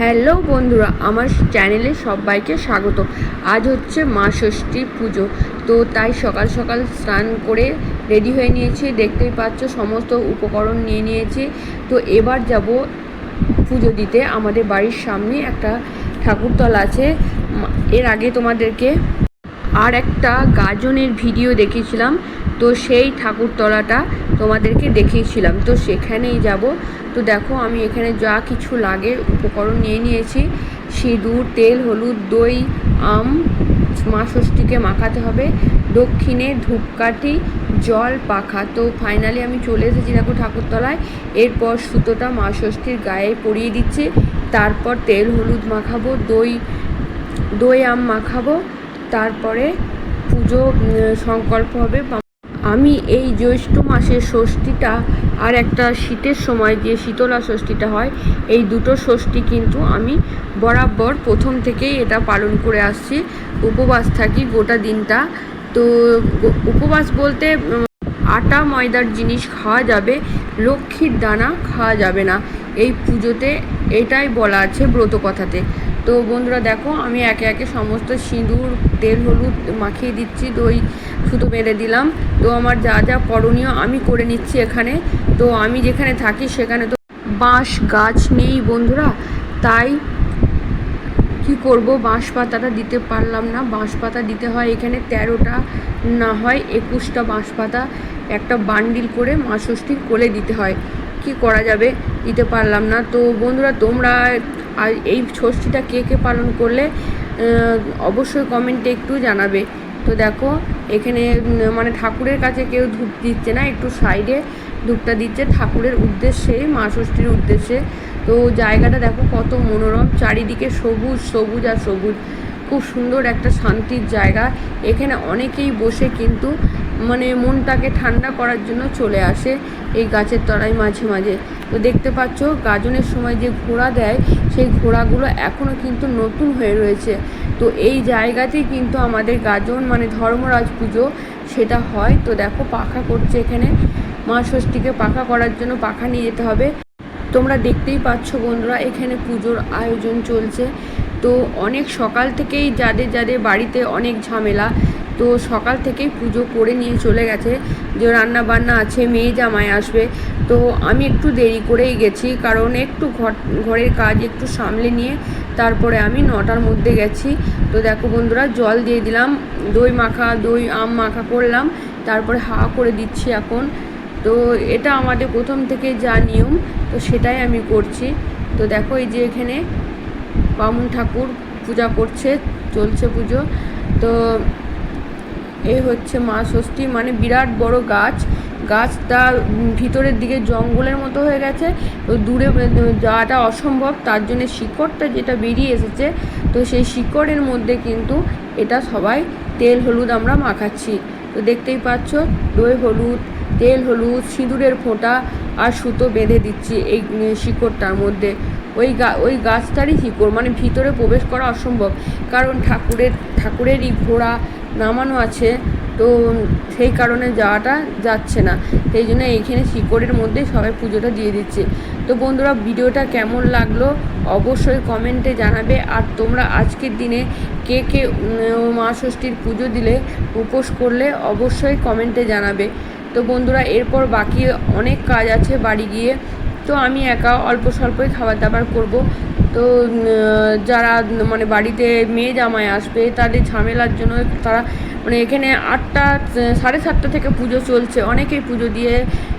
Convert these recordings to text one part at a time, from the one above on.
Hello বন্ধুরা, আমার চ্যানেলে সবাইকে স্বাগত। আজ হচ্ছে মা ষষ্ঠী পুজো, তো তাই সকাল সকাল স্নান করে রেডি হয়ে নিয়েছি। দেখতেই পাচ্ছ, সমস্ত উপকরণ নিয়ে নিয়েছি। তো এবার যাব পুজো দিতে। আমাদের বাড়ির সামনে একটা ঠাকুরতলা আছে। এর আগে তোমাদেরকে আর একটা গাজনের ভিডিও দেখেছিলাম তো সেই ঠাকুরতলাটা তোমাদেরকে দেখিয়েছিলাম। তো সেখানেই যাব। তো দেখো, আমি এখানে যা কিছু লাগে উপকরণ নিয়ে নিয়েছি। সিঁদুর, তেল, হলুদ, দই, আম, মা ষষ্ঠীকে মাখাতে হবে। দক্ষিণে ধূপকাঠি, জল, পাখা। তো ফাইনালি আমি চলে এসেছি দেখো ঠাকুরতলায়। এরপর সুতোটা মা ষষ্ঠীর গায়ে পরিয়ে দিচ্ছে। তারপর তেল, হলুদ মাখাবো, দই দই, আম মাখাবো। তারপরে পুজো সংকল্প হবে। আমি এই জ্যৈষ্ঠ মাসের ষষ্ঠীটা আর একটা শীতের সময় যে শীতলা ষষ্ঠীটা হয়, এই দুটো ষষ্ঠী কিন্তু আমি বরাবর প্রথম থেকেই এটা পালন করে আসছি। উপবাস থাকি গোটা দিনটা। তো উপবাস বলতে আটা, ময়দার জিনিস খাওয়া যাবে, লক্ষ্মীর দানা খাওয়া যাবে না। এই পুজোতে এটাই বলা আছে ব্রত কথাতে তো বন্ধুরা দেখো, আমি একে একে সমস্ত সিঁদুর, তেল, হলুদ মাখিয়ে দিচ্ছি, দই, সুতো বেঁধে দিলাম। তো আমার যা যা করণীয় আমি করে নিচ্ছি এখানে। তো আমি যেখানে থাকি সেখানে তো বাঁশ গাছ নেই বন্ধুরা। তাই কি করব? বাঁশ পাতাটা দিতে পারলাম না। বাঁশ পাতা দিতে হয় এখানে তেরোটা, না হয় একুশটা বাঁশ পাতা। একটা বান্ডিল করে মা ষষ্ঠীর কোলে দিতে হয়। কি করা যাবে দিতে পারলাম না। তো বন্ধুরা, তোমরা আর এই ষষ্ঠীটা কে কে পালন করলে অবশ্যই কমেন্টে একটু জানাবে। তো দেখো, এখানে মানে ঠাকুরের কাছে কেউ ধূপ দিচ্ছে না, একটু সাইডে ধূপটা দিচ্ছে। ঠাকুরের উদ্দেশ্যে, মা ষষ্ঠীর উদ্দেশ্যে। তো জায়গাটা দেখো কত মনোরম, চারিদিকে সবুজ সবুজ আর সবুজ। খুব সুন্দর একটা শান্তির জায়গা। এখানে অনেকেই বসে কিন্তু মানে মনটাকে ঠান্ডা করার জন্য চলে আসে এই গাছের তলায় মাঝে মাঝে। তো দেখতে পাচ্ছ, গাজনের সময় যে ঘোড়া দেয়, সেই ঘোড়াগুলো এখনও কিন্তু নতুন হয়ে রয়েছে। তো এই জায়গাতেই কিন্তু আমাদের গাজন মানে ধর্মরাজ পুজো সেটা হয়। তো দেখো, পাখা করছে এখানে। মা ষষ্ঠীকে পাখা করার জন্য পাখা নিয়ে যেতে হবে। তোমরা দেখতেই পাচ্ছ বন্ধুরা, এখানে পুজোর আয়োজন চলছে। তো অনেক সকাল থেকেই যাদের যাদের বাড়িতে অনেক ঝামেলা তো সকাল থেকেই পুজো করে নিয়ে চলে গেছে। যে রান্না বান্না আছে, মেয়ে জামাই আসবে। তো আমি একটু দেরি করেই গেছি, কারণ একটু ঘর, ঘরের কাজ একটু সামলে নিয়ে তারপরে আমি নটার মধ্যে গেছি। তো দেখো বন্ধুরা, জল দিয়ে দিলাম, দই মাখা, দই, আম মাখা করলাম, তারপরে হা করে দিচ্ছি এখন। তো এটা আমাদের প্রথম থেকে যা নিয়ম, তো সেটাই আমি করছি। তো দেখো এই যে এখানে বামুন ঠাকুর পূজা করছে, চলছে পুজো। তো এই হচ্ছে মা ষষ্ঠী মানে বিরাট বড় গাছ। গাছটা ভিতরের দিকে জঙ্গলের মতো হয়ে গেছে। তো দূরে যাওয়াটা অসম্ভব, তার জন্য শিকড়টা যেটা বেরিয়ে এসেছে, তো সেই শিকড়ের মধ্যে কিন্তু এটা সবাই তেল হলুদ আমরা মাখাচ্ছি। তো দেখতেই পাচ্ছ, দই হলুদ, তেল হলুদ, সিঁদুরের ফোঁটা আর সুতো বেঁধে দিচ্ছি এই শিকড়টার মধ্যে। ওই গা, ওই গাছটারই শিকড় মানে ভিতরে প্রবেশ করা অসম্ভব। কারণ ঠাকুরের, ঠাকুরেরই ঘোড়া নামানো আছে, তো সেই কারণে যাওয়াটা যাচ্ছে না। সেই জন্য এইখানে শিকড়ের মধ্যে সবাই পুজোটা দিয়ে দিচ্ছে। তো বন্ধুরা, ভিডিওটা কেমন লাগল অবশ্যই কমেন্টে জানাবে। আর তোমরা আজকের দিনে কে কে মা ষষ্ঠীর পুজো দিলে উপোস করলে অবশ্যই কমেন্টে জানাবে। তো বন্ধুরা, এরপর বাকি অনেক কাজ আছে বাড়ি গিয়ে। তো আমি একা অল্প স্বল্পই খাবার দাবার করব। তো যারা মানে বাড়িতে মেয়ে জামাই আসবে, তাদের ঝামেলার জন্য তারা মানে এখানে আটটা, সাড়ে সাতটা থেকে পুজো চলছে। অনেকেই পুজো দিয়ে,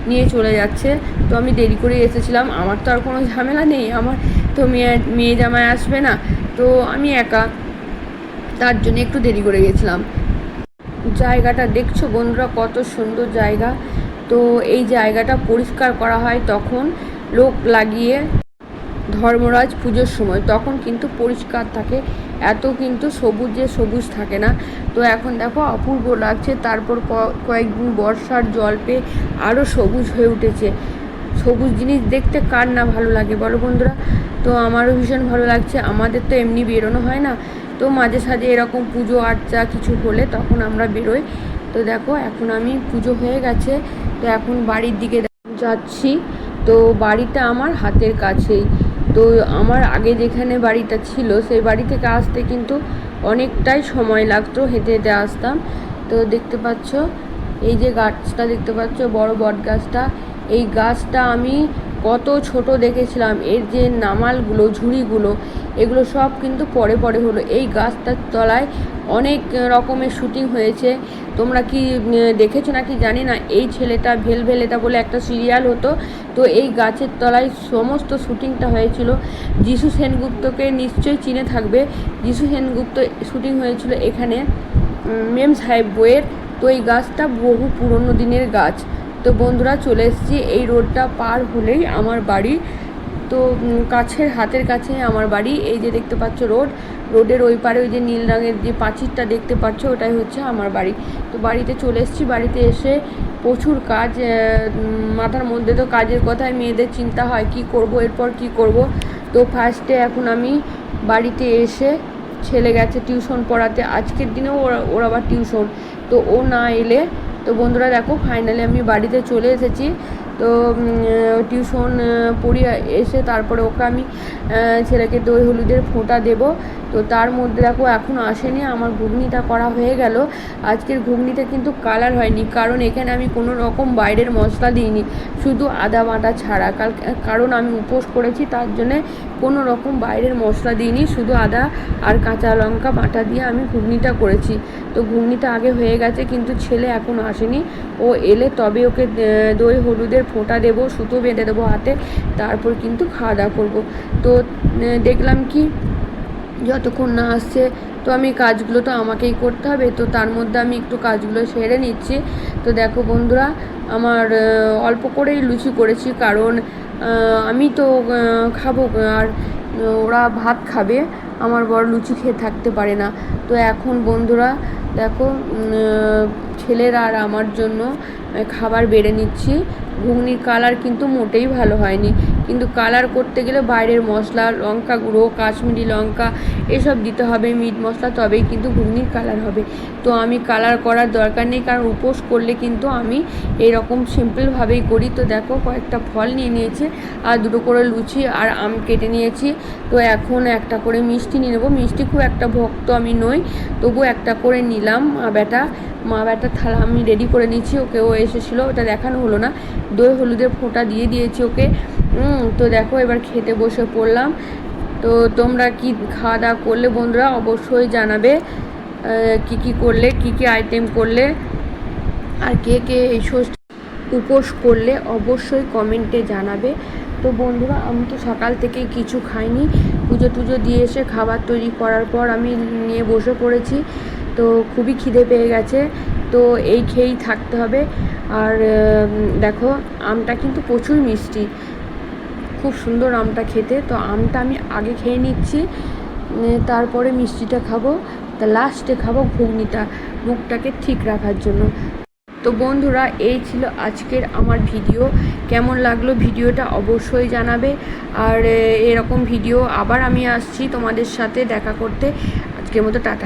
নিয়ে চলে যাচ্ছে। তো আমি দেরি করে এসেছিলাম। আমার তো আর কোনো ঝামেলা নেই। আমার তো মেয়ে মেয়ে জামাই আসবে না। তো আমি একা। তার জন্য একটু দেরি করে গেছিলাম। জায়গাটা দেখছ বন্ধুরা? কত সুন্দর জায়গা। তো এই জায়গাটা পরিষ্কার করা হয় তখন। লোক লাগিয়ে ধর্মরাজ পুজোর সময়, তখন কিন্তু পরিষ্কার থাকে। এত কিন্তু সবুজে সবুজ থাকে না। তো এখন দেখো, অপূর্ব লাগছে। তারপর কয়েকদিন বর্ষার জল পেয়ে আরও সবুজ হয়ে উঠেছে। সবুজ জিনিস দেখতে কার না ভালো লাগে বলো বন্ধুরা? তো আমারও ভীষণ ভালো লাগছে। আমাদের তো এমনি বেরোনো হয় না। তো মাঝে সাঝে এরকম পুজো আর্চা কিছু হলে তখন আমরা বেরোই। তো দেখো, এখন আমি পুজো হয়ে গেছে। তো এখন বাড়ির দিকে যাচ্ছি। তো বাড়িটা আমার হাতের কাছেই। তো আমার আগে যেখানে বাড়িটা ছিল, সেই বাড়ি থেকে আসতে কিন্তু অনেকটাই সময় লাগতো হেঁটে হেঁটে আসতাম। তো দেখতে পাচ্ছ, এই যে গাছটা দেখতে পাচ্ছ, বড় বট গাছটা এই গাছটা আমি কত ছোট দেখেছিলাম, এর যে নামালগুলো, ঝুড়িগুলো, এগুলো সব কিন্তু পরে পরে হলো। এই গাছটার তলায় অনেক রকমের শুটিং হয়েছে। তোমরা কি দেখেছ নাকি জানি না, এই ছেলেটা ভেলভেলেটা বলে একটা সিরিয়াল হতো। তো এই গাছের তলায় সমস্ত শুটিংটা হয়েছিল। যিশু সেনগুপ্তকে নিশ্চয়ই চিনে থাকবে। যিশু সেনগুপ্ত শুটিং হয়েছিল এখানে মেম সাহেব বইয়ের তো এই গাছটা বহু পুরনো দিনের গাছ। তো বন্ধুরা চলে এসেছি। এই রোডটা পার হলেই আমার বাড়ি। তো কাছের, হাতের কাছে আমার বাড়ি। এই যে দেখতে পাচ্ছ রোড, রোডের ওই পারে ওই যে নীল রঙের যে পাঁচিরটা দেখতে পাচ্ছ, ওটাই হচ্ছে আমার বাড়ি। তো বাড়িতে চলে এসেছি। বাড়িতে এসে প্রচুর কাজ মাথার মধ্যে তো কাজের কথায় মেয়েদের চিন্তা হয়, কি করব, এরপর কি করব? তো ফার্স্টে এখন আমি বাড়িতে এসে ছেলে গেছে টিউশন পড়াতে। আজকের দিনেও ওর ওর আবার টিউশন। তো ও না এলে তো বন্ধুরা দেখো ফাইনালি আমি বাড়িতে চলে এসেছি। তো টিউশন পড়িয়ে এসে তারপরে ওকে আমি ছেলেকে দই হলুদের ফোঁটা দেব। তো তার মধ্যে দেখো এখন আসেনি, আমার ঘুগনিটা করা হয়ে গেল। আজকের ঘুগনিটা কিন্তু কালার হয়নি, কারণ এখানে আমি কোনো রকম বাইরের মশলা দিইনি, শুধু আদা বাটা ছাড়া। কাল, কারণ আমি উপোস করেছি, তার জন্যে কোনো রকম বাইরের মশলা দিইনি, শুধু আদা আর কাঁচা লঙ্কা বাটা দিয়ে আমি ঘুগনিটা করেছি। তো ঘুগনিটা আগে হয়ে গেছে, কিন্তু ছেলে এখন আসেনি। ও এলে তবে ওকে দই হলুদের ফোঁটা দেবো, সুতো বেঁধে দেবো হাতে, তারপর কিন্তু খাওয়া দাওয়া করব। তো দেখলাম কি, যতক্ষণ না আসছে, তো আমি কাজগুলো তো আমাকেই করতে হবে, তো তার মধ্যে আমি একটু কাজগুলো সেরে নিচ্ছি। তো দেখো বন্ধুরা, আমার অল্প করেই লুচি করেছি, কারণ আমি তো খাব, আর ওরা ভাত খাবে, আমার বড় লুচি খেয়ে থাকতে পারে না। তো এখন বন্ধুরা, দেখো ছেলেরা আর আমার জন্য খাবার বেড়ে নিচ্ছি। ঘুগনির কালার কিন্তু মোটেই ভালো হয়নি। কিন্তু কালার করতে গেলে বাইরের মশলা, লঙ্কা গুঁড়ো, কাশ্মীরি লঙ্কা, এসব দিতে হবে, মিট মশলা তবেই কিন্তু ঘুগনির কালার হবে। তো আমি কালার করার দরকার নেই, কারণ উপোস করলে কিন্তু আমি এরকম সিম্পলভাবেই করি। তো দেখো কয়েকটা ফল নিয়ে নিয়েছি, আর দুটো করে লুচি আর আম কেটে নিয়েছি। তো এখন একটা করে মিষ্টি নিয়ে নেব। মিষ্টি খুব একটা ভক্ত আমি নই তবু একটা করে নিলাম। মা বেটা মা বেটা থালা আমি রেডি করে নিচ্ছি ওকে ও এসেছিল, ওটা দেখানো হলো না। দই হলুদের ফোঁটা দিয়ে দিয়েছি ওকে। তো দেখো, এবার খেতে বসে পড়লাম। তো তোমরা কি খাওয়া দাওয়া করলে বন্ধুরা, অবশ্যই জানাবে কি কি করলে, কি কি আইটেম করলে, আর কে কে এই ষষ্ঠী উপোস করলে অবশ্যই কমেন্টে জানাবে। তো বন্ধুরা, আমি তো সকাল থেকেই কিছু খাইনি। পুজো টুজো দিয়ে এসে খাবার তৈরি করার পর আমি নিয়ে বসে পড়েছি। তো খুবই খিদে পেয়ে গেছে। তো এই খেয়েই থাকতে হবে। আর দেখো, আমটা কিন্তু প্রচুর মিষ্টি। খুব সুন্দর আমটা খেতে। তো আমটা আমি আগে খেয়ে নিচ্ছি তারপরে মিষ্টিটা খাব, তা লাস্টে খাব ঘুগনিটা, মুখটাকে ঠিক রাখার জন্য। তো বন্ধুরা, এই ছিল আজকের আমার ভিডিও। কেমন লাগল ভিডিওটা অবশ্যই জানাবে। আর এরকম ভিডিও আবার আমি আসছি তোমাদের সাথে দেখা করতে। আজকের মতো টাটা।